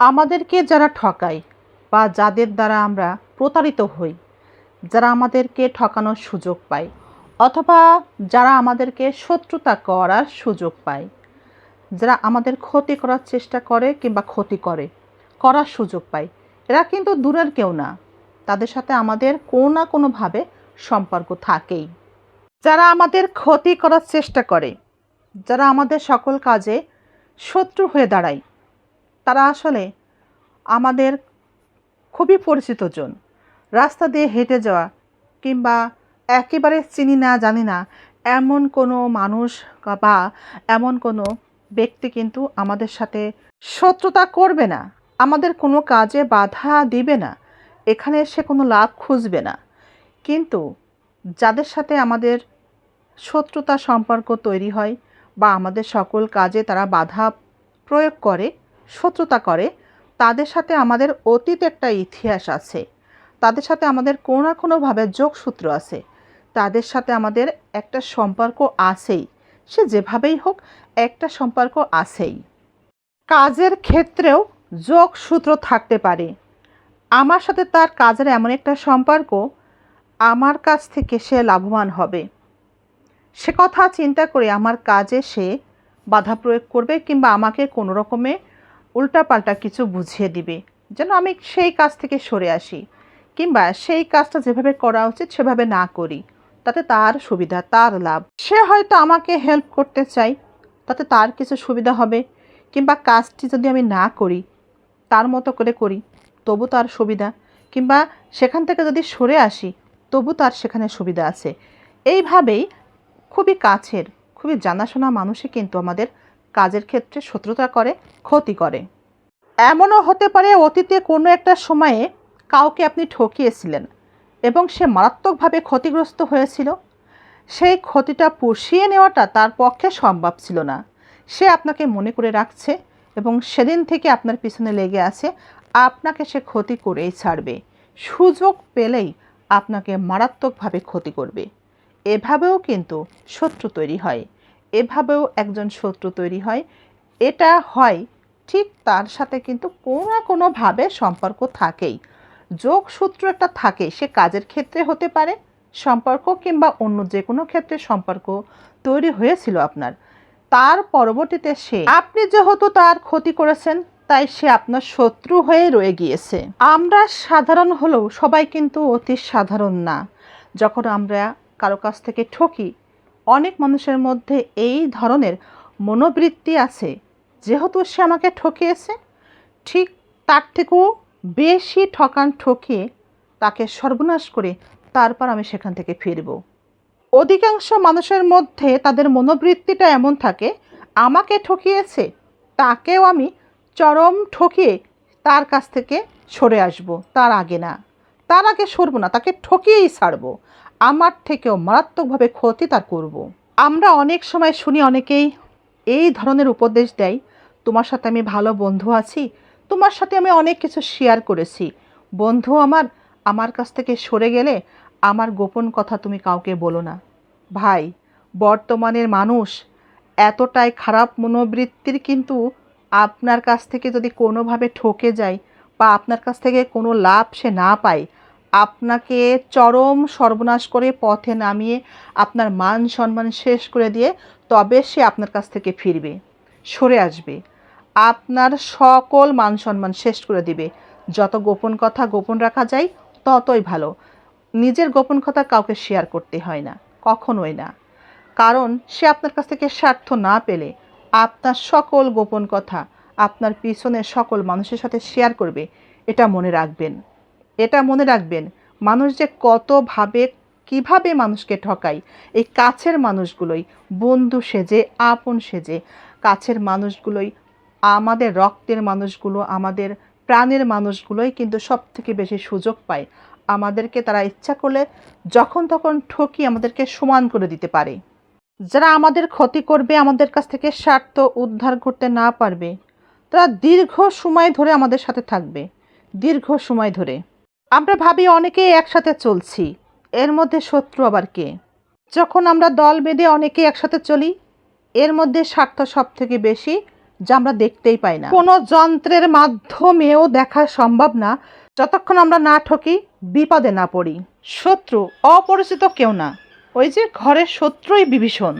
আমাদেরকে যারা ঠকায় বা যাদের দ্বারা আমরা প্রতারিত হই, যারা আমাদেরকে ঠকানোর সুযোগ পায় অথবা যারা আমাদেরকে শত্রুতা করার সুযোগ পায়, যারা আমাদের ক্ষতি করার চেষ্টা করে কিংবা ক্ষতি করে, করার সুযোগ পায়, এরা কিন্তু দূরের কেউ না। তাদের সাথে আমাদের কোনো না কোনোভাবে সম্পর্ক থাকেই। যারা আমাদের ক্ষতি করার চেষ্টা করে, যারা আমাদের সকল কাজে শত্রু হয়ে দাঁড়ায় তারা আসলে আমাদের খুবই পরিচিত জন। রাস্তা দিয়ে হেঁটে যাওয়া কিংবা একেবারে চিনি না, জানি না, এমন কোনো মানুষ বা এমন কোনো ব্যক্তি কিন্তু আমাদের সাথে শত্রুতা করবে না। আমাদের কোনো কাজে বাধা দিবে না। এখানে সে কোনো লাভ খুঁজবে না। কিন্তু যাদের সাথে আমাদের শত্রুতা সম্পর্ক তৈরি হয় বা আমাদের সকল কাজে তারা বাধা প্রয়োগ করে শত্রুতা করে, তাদের সাথে আমাদের অতীত একটা ইতিহাস আছে। তাদের সাথে আমাদের কোনো না কোনোভাবে যোগসূত্র আছে। তাদের সাথে আমাদের একটা সম্পর্ক আছেই। সে যেভাবেই হোক, একটা সম্পর্ক আছেই। কাজের ক্ষেত্রেও যোগসূত্র থাকতে পারে। আমার সাথে তার কাজের এমন একটা সম্পর্ক আমার কাছ থেকে সে লাভবান হবে। সে কথা চিন্তা করে আমার কাজে সে বাধা প্রয়োগ করবে কিংবা আমাকে কোনো রকমে উল্টাপাল্টা কিছু বুঝিয়ে দিবে, যেন আমি সেই কাজ থেকে সরে আসি, কিংবা সেই কাজটা যেভাবে করা উচিত সেভাবে না করি, তাতে তার সুবিধা, তার লাভ। সে হয়তো আমাকে হেল্প করতে চাই তাতে তার কিছু সুবিধা হবে, কিংবা কাজটি যদি আমি না করি, তার মতো করে করি, তবু তার সুবিধা, কিংবা সেখান থেকে যদি সরে আসি, তবু তার সেখানে সুবিধা আছে। এইভাবেই খুবই কাছের, খুবই জানাশোনা মানুষই কিন্তু আমাদের কাজের ক্ষেত্রে শত্রুতা করে, ক্ষতি করে। এমনও হতে পারে অতীতে কোনো একটা সময়ে কাউকে আপনি ঠকিয়েছিলেন এবং সে মারাত্মকভাবে ক্ষতিগ্রস্ত হয়েছিল। সেই ক্ষতিটা পুষিয়ে নেওয়াটা তার পক্ষে সম্ভব ছিল না। সে আপনাকে মনে করে রাখছে এবং সেদিন থেকে আপনার পিছনে লেগে আছে। আপনাকে সে ক্ষতি করেই ছাড়বে। সুযোগ পেলেই আপনাকে মারাত্মকভাবে ক্ষতি করবে। এভাবেও কিন্তু শত্রু তৈরি হয়। এভাবেও একজন শত্রু তৈরি হয়। এটা হয় ঠিক তার সাথে কিন্তু কোনো না কোনোভাবে সম্পর্ক থাকেই। যোগসূত্র একটা থাকে, সে কাজের ক্ষেত্রে হতে পারে, সম্পর্ক কিংবা অন্য যে কোনো ক্ষেত্রে সম্পর্ক তৈরি হয়েছিল আপনার। তার পরবর্তীতে সে, আপনি যেহেতু তার ক্ষতি করেছেন, তাই সে আপনার শত্রু হয়ে রয়ে গিয়েছে। আমরা সাধারণ হলেও সবাই কিন্তু অতি সাধারণ না। যখন আমরা কারও কাছ থেকে ঠকি অনেক মানুষের মধ্যে এই ধরনের মনোবৃত্তি আছে। যেহেতু সে আমাকে ঠকিয়েছে, ঠিক তার থেকেও বেশি ঠকান ঠকিয়ে তাকে সর্বনাশ করে তারপর আমি সেখান থেকে ফিরব। অধিকাংশ মানুষের মধ্যে তাদের মনোবৃত্তিটা এমন থাকে, আমাকে ঠকিয়েছে, তাকেও আমি চরম ঠকিয়ে তার কাছ থেকে সরে আসব, তার আগে না। তার আগে সরব না, তাকে ঠকিয়েই ছাড়বো। আমার থেকেও মারাত্মকভাবে ক্ষতি তার করব। আমরা অনেক সময় শুনি অনেকেই, এই ধরনের উপদেশ দেয়, তোমার সাথে আমি ভালো বন্ধু আছি, তোমার সাথে আমি অনেক কিছু শেয়ার করেছি বন্ধু আমার আমার কাছ থেকে সরে গেলে আমার গোপন কথা তুমি কাউকে বলো না ভাই, বর্তমানের মানুষ এতটাই খারাপ মনোবৃত্তির কিন্তু আপনার কাছ থেকে যদি কোনোভাবে ঠকে যায় বা আপনার কাছ থেকে কোনো লাভ সে না পায় আপনাকে চরম সর্বনাশ করে পথে নামিয়ে আপনার মান সম্মান শেষ করে দিয়ে তবে সে আপনার কাছ থেকে ফিরবে, সরে আসবে। আপনার সকল মান সম্মান শেষ করে দিবে। যত গোপন কথা গোপন রাখা যায়, ততই ভালো। নিজের গোপন কথা কাউকে শেয়ার করতে হয় না, কখনোই না। কারণ সে আপনার কাছ থেকে স্বার্থ না পেলে আপনার সকল গোপন কথা আপনার পিছনে সকল মানুষের সাথে শেয়ার করবে, এটা মনে রাখবেন। এটা মনে রাখবেন, মানুষ যে কতভাবে, কীভাবে মানুষকে ঠকায়, এই কাছের মানুষগুলোই, বন্ধু সেজে, আপন সেজে, কাছের মানুষগুলোই, আমাদের রক্তের মানুষগুলো, আমাদের প্রাণের মানুষগুলোই কিন্তু সব থেকে বেশি সুযোগ পায়। আমাদেরকে তারা ইচ্ছা করলে যখন তখন ঠকি আমাদেরকে সমান করে দিতে পারে। যারা আমাদের ক্ষতি করবে, আমাদের কাছ থেকে স্বার্থ উদ্ধার করতে না পারবে, তারা দীর্ঘ সময় ধরে আমাদের সাথে থাকবে। দীর্ঘ সময় ধরে। আমরা ভাবি অনেকেই একসাথে চলছি। এর মধ্যে শত্রু আবার কে? যখন আমরা দল বেঁধে অনেকেই একসাথে চলি, এর মধ্যে স্বার্থ সব থেকে বেশি, যা আমরা দেখতেই পাই না। কোনো যন্ত্রের মাধ্যমেও দেখা সম্ভব না, যতক্ষণ আমরা না ঠকি, বিপদে না পড়ি। শত্রু, অপরিচিত কেউ না। ওই যে ঘরের শত্রুই বিভীষণ।